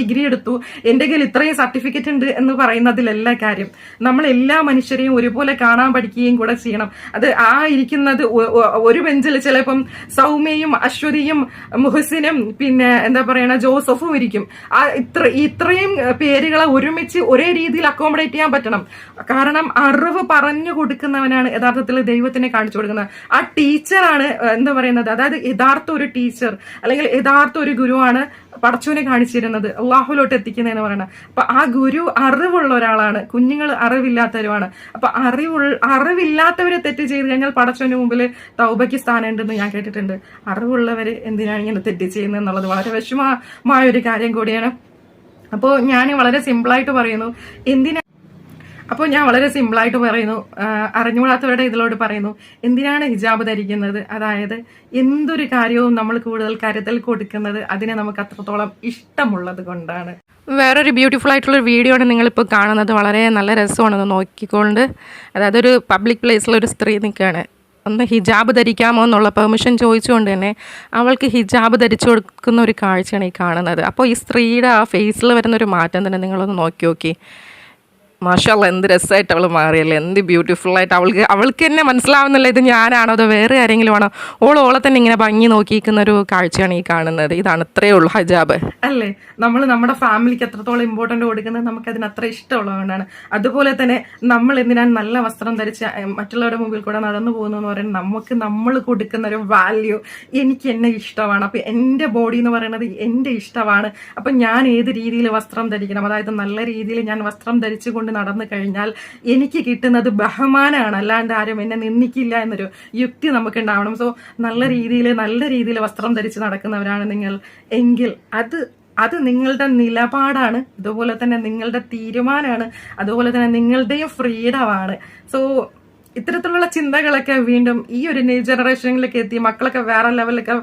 Degree എടുത്തു എന്റെ കയ്യിൽ ഇത്രയും സർട്ടിഫിക്കറ്റ് ഉണ്ട് എന്ന് പറയുന്നതിലല്ല കാര്യം. നമ്മൾ എല്ലാ മനുഷ്യരെയും ഒരുപോലെ കാണാൻ പഠിക്കുകയും കൂടെ ചെയ്യണം. അത് ആ ഇരിക്കുന്നത് ഒരു ബെഞ്ചിൽ ചിലപ്പം സൗമ്യയും അശ്വതിയും മുഹസിനും പിന്നെ എന്താ പറയണ ജോസഫും ഇരിക്കും. ആ ഇത്ര ഇത്രയും പേരുകളെ ഒരുമിച്ച് ഒരേ രീതിയിൽ അക്കോമഡേറ്റ് ചെയ്യാൻ പറ്റണം. കാരണം അറിവ് പറഞ്ഞു കൊടുക്കുന്നവനാണ് യഥാർത്ഥത്തിൽ ദൈവത്തിനെ കാണിച്ചു കൊടുക്കുന്നത്. ആ ടീച്ചറാണ് എന്താ പറയുന്നത്? അതായത് യഥാർത്ഥ ഒരു ടീച്ചർ അല്ലെങ്കിൽ യഥാർത്ഥ ഒരു ഗുരുവാണ് പടച്ചുവിനെ കാണിച്ചിരുന്നത്. അള്ളാഹുലോട്ട് എത്തിക്കുന്നതെന്ന് പറയുന്നത് അപ്പൊ ആ ഗുരു അറിവുള്ള ഒരാളാണ്. കുഞ്ഞുങ്ങൾ അറിവില്ലാത്തവരുമാണ്. അപ്പൊ അറിവ് അറിവില്ലാത്തവരെ തെറ്റ് ചെയ്ത് കഴിഞ്ഞാൽ പടച്ചോന്റെ മുമ്പിൽ തൗബയ്ക്ക് സ്ഥാനം ഉണ്ടെന്ന് ഞാൻ കേട്ടിട്ടുണ്ട്. അറിവുള്ളവര് എന്തിനാണ് ഇങ്ങനെ തെറ്റ് ചെയ്യുന്നത് എന്നുള്ളത് വളരെ വിഷമമായ ഒരു കാര്യം കൂടിയാണ്. അപ്പോൾ ഞാൻ വളരെ സിമ്പിളായിട്ട് പറയുന്നു. എന്തിനാ അപ്പോൾ ഞാൻ വളരെ സിമ്പിളായിട്ട് പറയുന്നു. അറിഞ്ഞുകൂടാത്തവരുടെ ഇതിലോട് പറയുന്നു. എന്തിനാണ് ഹിജാബ് ധരിക്കുന്നത്? അതായത് എന്തൊരു കാര്യവും നമ്മൾ കൂടുതൽ കരുതൽ കൊടുക്കുന്നത് അതിനെ നമുക്ക് അത്രത്തോളം ഇഷ്ടമുള്ളത് കൊണ്ടാണ്. വേറൊരു ബ്യൂട്ടിഫുൾ ആയിട്ടുള്ള ഒരു വീഡിയോ ആണ് നിങ്ങളിപ്പോൾ കാണുന്നത്. വളരെ നല്ല രസമാണെന്ന് നോക്കിക്കൊണ്ട്. അതായത് ഒരു പബ്ലിക് പ്ലേസിലൊരു സ്ത്രീ നിൽക്കുകയാണ് ഒന്ന് ഹിജാബ് ധരിക്കാമോ എന്നുള്ള പെർമിഷൻ ചോദിച്ചുകൊണ്ട് തന്നെ അവൾക്ക് ഹിജാബ് ധരിച്ചു കൊടുക്കുന്ന ഒരു കാഴ്ചയാണ് ഈ കാണുന്നത്. അപ്പോൾ ഈ സ്ത്രീയുടെ ആ ഫേസിൽ വരുന്ന ഒരു മാറ്റം തന്നെ നിങ്ങളൊന്ന് നോക്കി നോക്കി. മാഷല്ല എന്ത് രസമായിട്ട് അവൾ മാറിയല്ലേ? എന്ത് ബ്യൂട്ടിഫുൾ ആയിട്ട് അവൾക്ക് അവൾക്ക് തന്നെ മനസ്സിലാവുന്നില്ല ഇത് ഞാനാണോ അതോ വേറെ ആരെങ്കിലും ആണോ? ഓൾ ഓളെ തന്നെ ഇങ്ങനെ ഭംഗി നോക്കിയിരിക്കുന്ന ഒരു കാഴ്ചയാണ് ഈ കാണുന്നത്. ഇതാണ് ഇത്രയേ ഉള്ളൂ ഹജാബ്. അല്ലേ? നമ്മൾ നമ്മുടെ ഫാമിലിക്ക് എത്രത്തോളം ഇമ്പോർട്ടന്റ് കൊടുക്കുന്നത് നമുക്കതിന് അത്ര ഇഷ്ടമുള്ളതുകൊണ്ടാണ്. അതുപോലെ തന്നെ നമ്മൾ എന്തിനാണ് നല്ല വസ്ത്രം ധരിച്ച് മറ്റുള്ളവരുടെ മുമ്പിൽ കൂടെ നടന്നു പോകുന്നു എന്ന് പറയുന്നത് നമുക്ക് നമ്മൾ കൊടുക്കുന്ന ഒരു വാല്യൂ എനിക്ക് എന്നെ ഇഷ്ടമാണ്. അപ്പം എന്റെ ബോഡി എന്ന് പറയുന്നത് എന്റെ ഇഷ്ടമാണ്. അപ്പം ഞാൻ ഏത് രീതിയിൽ വസ്ത്രം ധരിക്കണം? അതായത് നല്ല രീതിയിൽ ഞാൻ വസ്ത്രം ധരിച്ചുകൊണ്ട് നടന്നു കഴിഞ്ഞാൽ എനിക്ക് കിട്ടുന്നത് ബഹുമാനമാണ് അല്ലാണ്ട് ആരും എന്നെ നിന്ദിക്കില്ല എന്നൊരു യുക്തി നമുക്ക് ഉണ്ടാവണം സോ നല്ല രീതിയിൽ നല്ല രീതിയിൽ വസ്ത്രം ധരിച്ച് നടക്കുന്നവരാണ് നിങ്ങൾ. എങ്കിൽ അത് അത് നിങ്ങളുടെ നിലപാടാണ്. അതുപോലെ തന്നെ നിങ്ങളുടെ തീരുമാനമാണ് അതുപോലെ തന്നെ നിങ്ങളുടെയും ഫ്രീഡമാണ്. സോ ഇത്തരത്തിലുള്ള ചിന്തകളൊക്കെ വീണ്ടും ഈ ഒരു ന്യൂ ജനറേഷനിലേക്ക് എത്തി മക്കളൊക്കെ വേറെ ലെവലിലൊക്കെ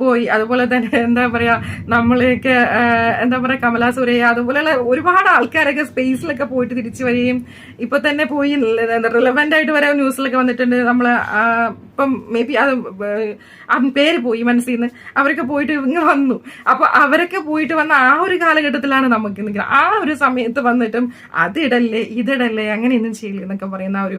പോയി. അതുപോലെ തന്നെ എന്താ പറയാ നമ്മളെയൊക്കെ എന്താ പറയാ കമലാ സുരയ്യ അതുപോലെയുള്ള ഒരുപാട് ആൾക്കാരൊക്കെ സ്പേസിലൊക്കെ പോയിട്ട് തിരിച്ചു വരികയും ഇപ്പൊ തന്നെ പോയി റിലവന്റ് ആയിട്ട് വരെ ന്യൂസിലൊക്കെ വന്നിട്ടുണ്ട്. നമ്മൾ ഇപ്പം മേ ബി അത് പേര് പോയി മനസ്സിൽ നിന്ന്. അവരൊക്കെ പോയിട്ട് ഇങ്ങ് വന്നു. അപ്പൊ അവരൊക്കെ പോയിട്ട് വന്ന ആ ഒരു കാലഘട്ടത്തിലാണ് നമുക്ക് ആ ഒരു സമയത്ത് വന്നിട്ടും അതിടല്ലേ ഇതിടല്ലേ അങ്ങനെയൊന്നും ചെയ്യില്ല എന്നൊക്കെ പറയുന്ന ആ ഒരു